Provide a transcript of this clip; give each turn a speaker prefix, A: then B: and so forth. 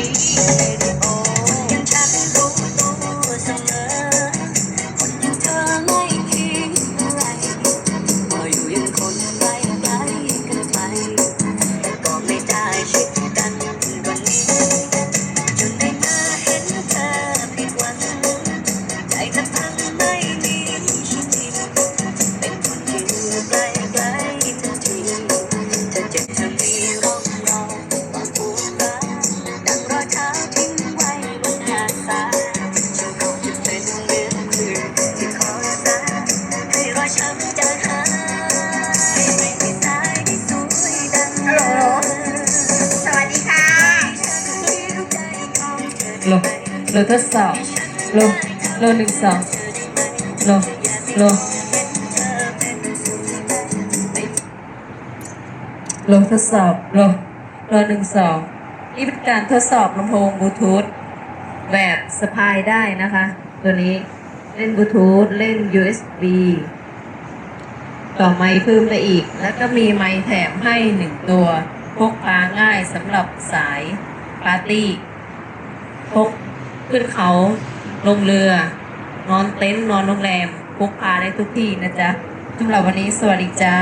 A: นี้เโหลสวั
B: สดีค่ะ
C: โลโลทดสอบโลโลหนึ่งสองโลโลโลทดสอบโลโลหนึ่งสองนี่เป็นการทดสอบลำโพงบลูทูธแบบสะพายได้นะคะ ตัวนี้เล่นบลูทูธเล่น USB ต่อไม้เพิ่มไปอีก แล้วก็มีไม้แถมให้หนึ่งตัว พกพาง่ายสำหรับสายปาร์ตี้ พกขึ้นเขาลงเรือ นอนเต็นท์นอนโรงแรม พกพาได้ทุกที่นะจ๊ะสำหรับวันนี้สวัสดีจ้า